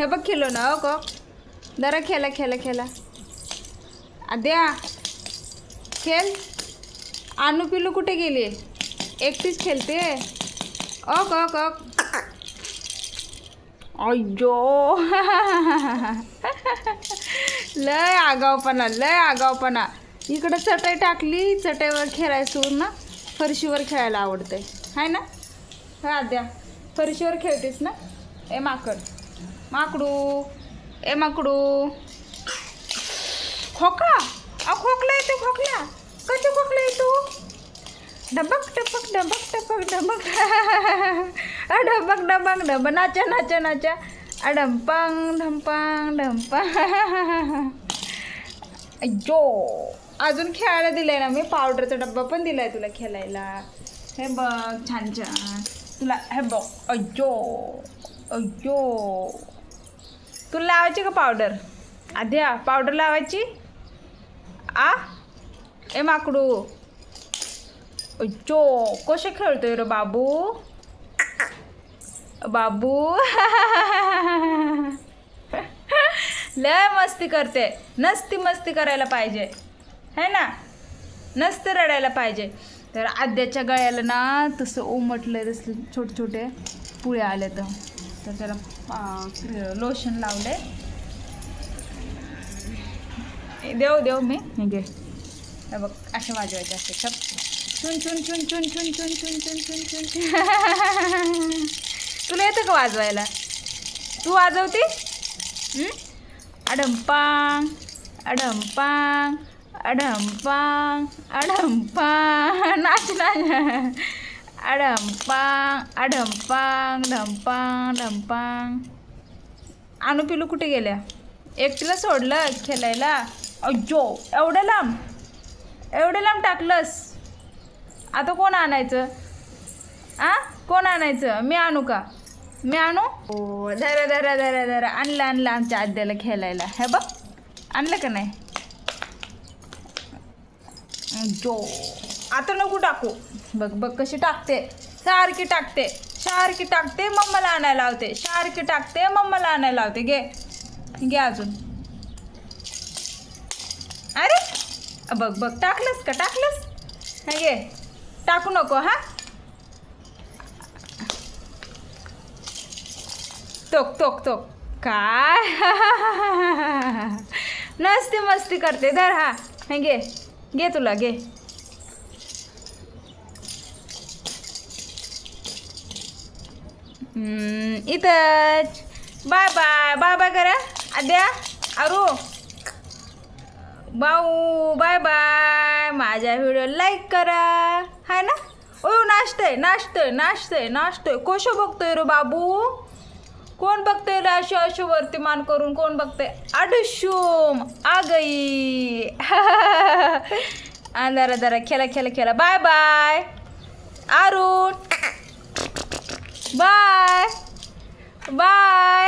हे बघ खेलो ना हो को जरा खेळा खेळा खेळा. द्या खेळ. आणू पिलू कुठे गेली? एकटीच खेळते. ओक ओक ओक अयो लय आगावपणा लय आगावपणा इकडं चटई टाकली चटईवर खेळायला ना फरशीवर खेळायला आवडते आहे ना? हा द्या फरशीवर खेळतेस ना? ए माकड. माकडू. ए माकडू. खोकला? अ खोकला येतो खोकला. कसं खोकला येतो? डबक टपक डबक टपक डबक. अ डबक डबक डब नाचा नाचा नाचा. अ डंपांग ढंपांग ढंपांग अजून खेळायला दिलंय ना मी पावडरचा डब्बा पण दिलाय तुला खेळायला. हे बघ छान छान. तुला हे बघ. अजो अजो तुला लावायची का पावडर? आद्या पावडर लावायची. आ? ए माकडू. चो कसे खेळतोय रे बाबू? बाबू. लय मस्ती करते. नसती मस्ती करायला पाहिजे. है ना? नसते रडायला पाहिजे. तर आद्याच्या गळ्याला ना तसं उमटलं तसं छोटे छोटे पुळे आले तर तर त्याला लोशन लावले देव देव मी हे घे बघ असे वाजवायचे असते छप चुन चुन चुन चुन चुन चुन चुन चुन चुन चुन चुन तुला येतं का वाजवायला तू वाजवते अडंपांग अडंपांग अडंपांग अडंपांग नाच नाच अडंपांग अडंपांग ढमपांग ढमपांग आणू पिलू कुठे गेल्या? एकटीला सोडलं खेळायला. अज्जो एवढं लांब. एवढं लांब टाकलंस. आता कोण आणायचं? आ? कोण आणायचं? मी आणू का? मी आणू? हो धरा धरा धरा धरा. आणलं आणलं आमच्या आद्याला खेळायला. हे बघ. आणलं का नाही? जो आता नको टाकू. बघ बघ कशी टाकते. सारखी टाकते. सारखी टाकते मम्माला आणायला लावते. सारखी टाकते मम्माला आणायला लावते. घे. घे अजून. अरे बघ बघ टाकलंस का? टाकलंस? हा घे. टाकू नको हा? तोक तोक तोक. काय? नसती मस्ती करते. धर हा घे. घे तुला घे. इथंच. बाय बाय बाय बाय करा. आद्या अरू भाऊ बाय बाय. माझ्या व्हिडिओ लाईक करा. हाय ना? ओ नाश्तय नाश्तय नाश्तय नाचतंय. कोशो बघतोय रे बाबू? कोण बघतंय रे अशो अशो वरती करून? कोण बघतंय? अडशुम आ गई अंधारा. दारा खेळा खेळा खेळा bye bye. Arun bye. Bye.